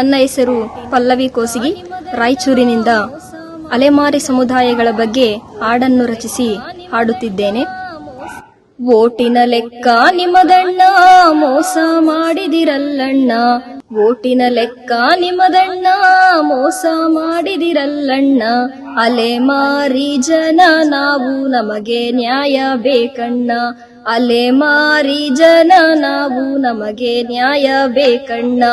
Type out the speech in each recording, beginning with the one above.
ನನ್ನ ಹೆಸರು ಪಲ್ಲವಿ ಕೋಸಿಗಿ. ರಾಯಚೂರಿನಿಂದ ಅಲೆಮಾರಿ ಸಮುದಾಯಗಳ ಬಗ್ಗೆ ಹಾಡನ್ನು ರಚಿಸಿ ಹಾಡುತ್ತಿದ್ದೇನೆ. ಓಟಿನ ಲೆಕ್ಕ ನಿಮ್ಮದಣ್ಣ ಮೋಸ ಮಾಡಿದಿರಲ್ಲಣ್ಣ. ಓಟಿನ ಲೆಕ್ಕ ನಿಮ್ಮದಣ್ಣ ಮೋಸ ಮಾಡಿದಿರಲ್ಲಣ್ಣ. ಅಲೆಮಾರಿ ಜನ, ನಾವು ನಮಗೆ ನ್ಯಾಯ ಬೇಕಣ್ಣ. ಅಲೆಮಾರಿ ಜನ, ನಾವು ನಮಗೆ ನ್ಯಾಯ ಬೇಕಣ್ಣ.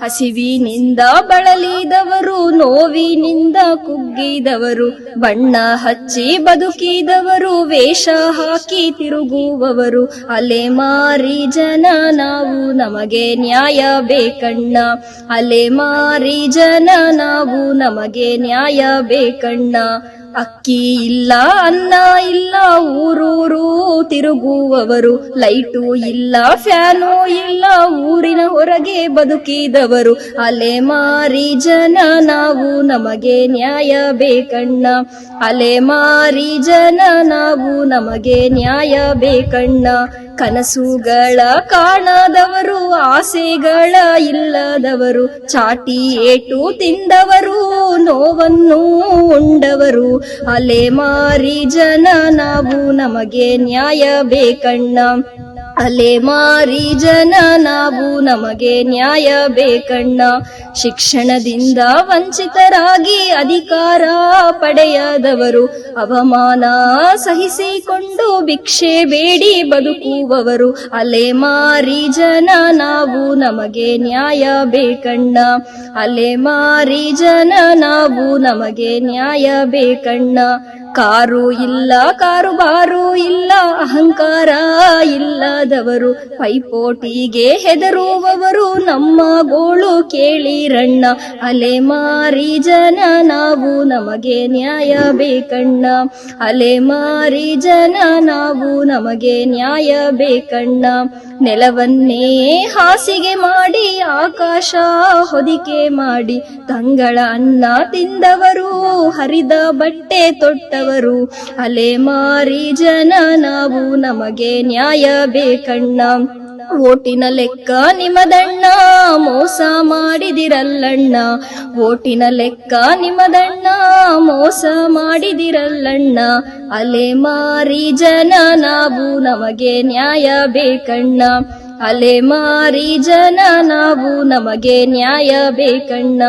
ಹಸಿವಿನಿಂದ ಬಳಲಿದವರು, ನೋವಿನಿಂದ ಕುಗ್ಗಿದವರು, ಬಣ್ಣ ಹಚ್ಚಿ ಬದುಕಿದವರು, ವೇಷ ಹಾಕಿ ತಿರುಗುವವರು. ಅಲೆಮಾರಿ ಜನ, ನಾವು ನಮಗೆ ನ್ಯಾಯ ಬೇಕಣ್ಣ. ಅಲೆಮಾರಿ ಜನ, ನಾವು ನಮಗೆ ನ್ಯಾಯ ಬೇಕಣ್ಣ. ಅಕ್ಕಿ ಇಲ್ಲ, ಅನ್ನ ಇಲ್ಲ ಊರೂರು ತಿರುಗುವವರು. ಲೈಟು ಇಲ್ಲ, ಫ್ಯಾನು ಇಲ್ಲ, ಊರಿನ ಹೊರಗೆ ಬದುಕಿದವರು. ಅಲೆ ಮಾರಿ ಜನ, ನಾವು ನಮಗೆ ನ್ಯಾಯ ಬೇಕಣ್ಣ. ಅಲೆ ಮಾರಿ ಜನ, ನಾವು ನಮಗೆ ನ್ಯಾಯ ಬೇಕಣ್ಣ. ಕನಸುಗಳ ಕಾಣದವರು, ಆಸೆಗಳ ಇಲ್ಲದವರು. ಚಾಟಿ ಏಟು ತಿಂದವರು, ನೋವನ್ನು ಉಂಡವರು ಅಲೆಮಾರಿ ಜನ ನಾವು ನಮಗೆ ನ್ಯಾಯ ಬೇಕಣ್ಣ. ಅಲೆಮಾರಿ ಜನ, ನಾವು ನಮಗೆ ನ್ಯಾಯ ಬೇಕಣ್ಣ. ಶಿಕ್ಷಣದಿಂದ ವಂಚಿತರಾಗಿ ಅಧಿಕಾರ ಪಡೆಯದವರು, ಅವಮಾನ ಸಹಿಸಿಕೊಂಡು ಭಿಕ್ಷೆ ಬೇಡಿ ಬದುಕುವವರು. ಅಲೆಮಾರಿ ಜನ, ನಾವು ನಮಗೆ ನ್ಯಾಯ ಬೇಕಣ್ಣ. ಅಲೆಮಾರಿ ಜನ, ನಾವು ನಮಗೆ ನ್ಯಾಯ ಬೇಕಣ್ಣ. ಕಾರು ಇಲ್ಲ, ಕಾರುಬಾರು ಇಲ್ಲ, ಅಹಂಕಾರ ಇಲ್ಲದವರು ಪೈಪೋಟಿಗೆ ಹೆದರುವವರು, ನಮ್ಮ ಗೋಳು ಕೇಳಿರಣ್ಣ ಅಲೆಮಾರಿ ಜನ, ನಾವು ನಮಗೆ ನ್ಯಾಯ ಬೇಕಣ್ಣ. ಅಲೆಮಾರಿ ಜನ, ನಾವು ನಮಗೆ ನ್ಯಾಯ ಬೇಕಣ್ಣ. ನೆಲವನ್ನೇ ಹಾಸಿಗೆ ಮಾಡಿ, ಆಕಾಶ ಹೊದಿಕೆ ಮಾಡಿ, ತಂಗಳ ಅನ್ನ ತಿಂದವರು, ಹರಿದ ಬಟ್ಟೆ ತೊಟ್ಟವರು. ಅಲೆಮಾರಿ ಜನ, ನಾವು ನಮಗೆ ನ್ಯಾಯ ಬೇಕಣ್ಣ ಓಟಿನ ಲೆಕ್ಕ ನಿಮದಣ್ಣ, ಮೋಸ ಮಾಡಿದಿರಲ್ಲಣ್ಣ. ಓಟಿನ ಲೆಕ್ಕ ನಿಮದಣ್ಣ, ಮೋಸ ಮಾಡಿದಿರಲ್ಲಣ್ಣ. ಅಲೆ ಮಾರಿ ಜನ, ನಾವು ನಮಗೆ ನ್ಯಾಯ ಬೇಕಣ್ಣ. ಅಲೆ ಮಾರಿ ಜನ, ನಾವು ನಮಗೆ ನ್ಯಾಯ ಬೇಕಣ್ಣ.